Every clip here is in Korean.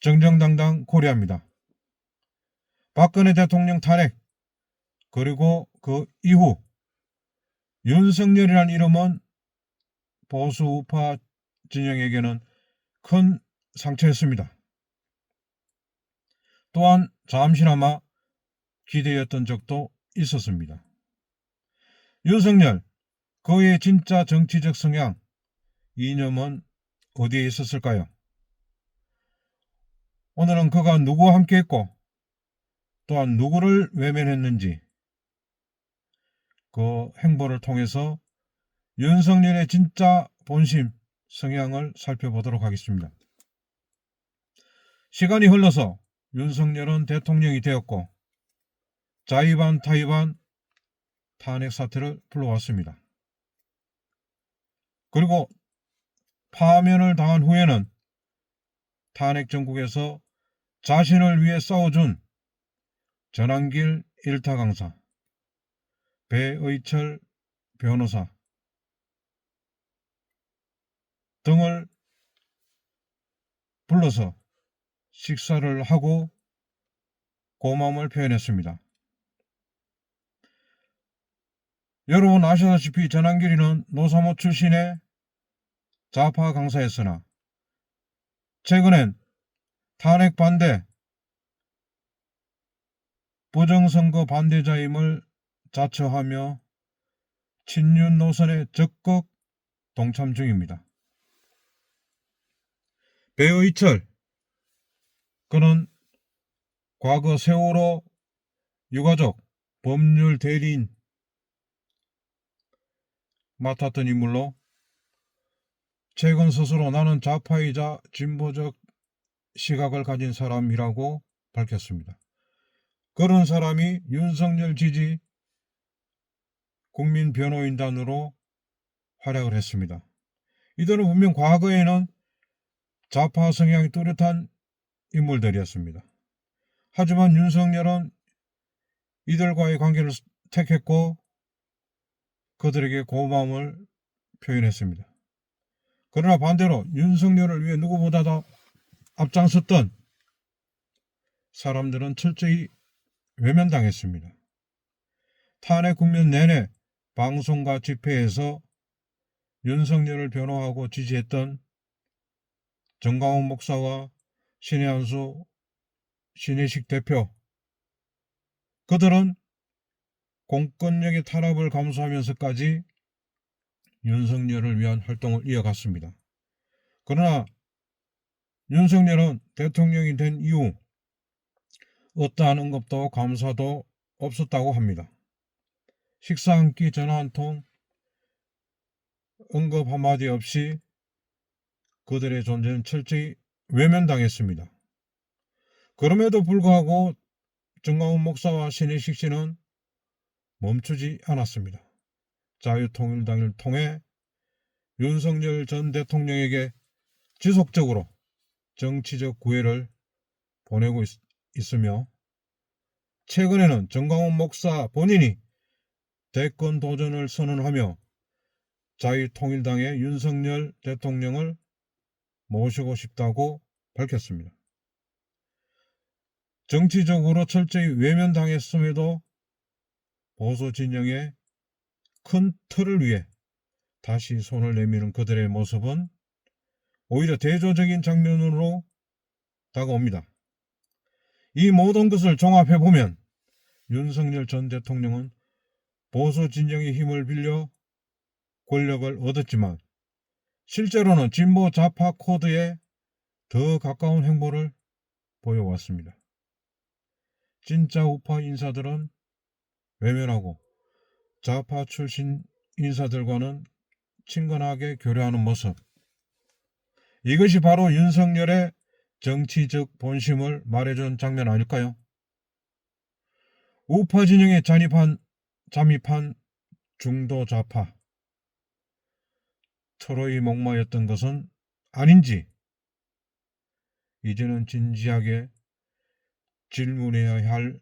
정정당당 고려합니다. 박근혜 대통령 탄핵 그리고 그 이후 윤석열이라는 이름은 보수 우파 진영에게는 큰 상처였습니다. 또한 잠시나마 기대였던 적도 있었습니다. 윤석열, 그의 진짜 정치적 성향, 이념은 어디에 있었을까요? 오늘은 그가 누구와 함께 했고, 또한 누구를 외면했는지, 그 행보를 통해서 윤석열의 진짜 본심, 성향을 살펴보도록 하겠습니다. 시간이 흘러서 윤석열은 대통령이 되었고, 자의반 타의반 탄핵 사태를 불러왔습니다. 그리고 파면을 당한 후에는 탄핵 정국에서 자신을 위해 싸워준 전한길 일타 강사, 배의철 변호사 등을 불러서 식사를 하고 고마움을 표현했습니다. 여러분 아시다시피 전한길이는 노사모 출신의 좌파 강사였으나 최근엔 탄핵 반대, 부정선거 반대자임을 자처하며 친윤 노선에 적극 동참 중입니다. 배의철, 그는 과거 세월호 유가족 법률 대리인 맡았던 인물로 최근 스스로 나는 좌파이자 진보적 시각을 가진 사람이라고 밝혔습니다. 그런 사람이 윤석열 지지 국민 변호인단으로 활약을 했습니다. 이들은 분명 과거에는 좌파 성향이 뚜렷한 인물들이었습니다. 하지만 윤석열은 이들과의 관계를 택했고 그들에게 고마움을 표현했습니다. 그러나 반대로 윤석열을 위해 누구보다도 앞장섰던 사람들은 철저히 외면당했습니다. 탄핵 국면 내내 방송과 집회에서 윤석열을 변호하고 지지했던 정강훈 목사와 신혜한수 신혜식 대표 그들은 공권력의 탄압을 감수하면서까지 윤석열을 위한 활동을 이어갔습니다. 그러나 윤석열은 대통령이 된 이후 어떠한 언급도 감사도 없었다고 합니다. 식사 한 끼 전화 한통 언급 한마디 없이 그들의 존재는 철저히 외면당했습니다. 그럼에도 불구하고 정강훈 목사와 신혜식 씨는 멈추지 않았습니다. 자유통일당을 통해 윤석열 전 대통령에게 지속적으로 정치적 구애를 보내고 있, 있으며 최근에는 정강훈 목사 본인이 대권 도전을 선언하며 자유통일당의 윤석열 대통령을 모시고 싶다고 밝혔습니다. 정치적으로 철저히 외면당했음에도 보수 진영의 큰 틀을 위해 다시 손을 내미는 그들의 모습은 오히려 대조적인 장면으로 다가옵니다. 이 모든 것을 종합해 보면 윤석열 전 대통령은 보수 진영의 힘을 빌려 권력을 얻었지만 실제로는 진보 좌파 코드에 더 가까운 행보를 보여왔습니다. 진짜 우파 인사들은 외면하고 좌파 출신 인사들과는 친근하게 교류하는 모습. 이것이 바로 윤석열의 정치적 본심을 말해준 장면 아닐까요? 우파 진영에 잠입한, 잠입한 중도 좌파. 트로이 목마였던 것은 아닌지, 이제는 진지하게 질문해야 할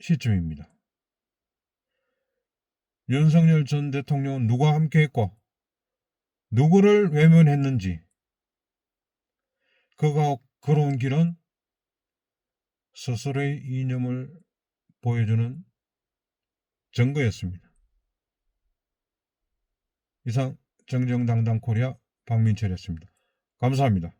시점입니다. 윤석열 전 대통령은 누가 함께했고 누구를 외면했는지 그가 걸어온 길은 스스로의 이념을 보여주는 증거였습니다. 이상 정정당당 코리아 박민철이었습니다. 감사합니다.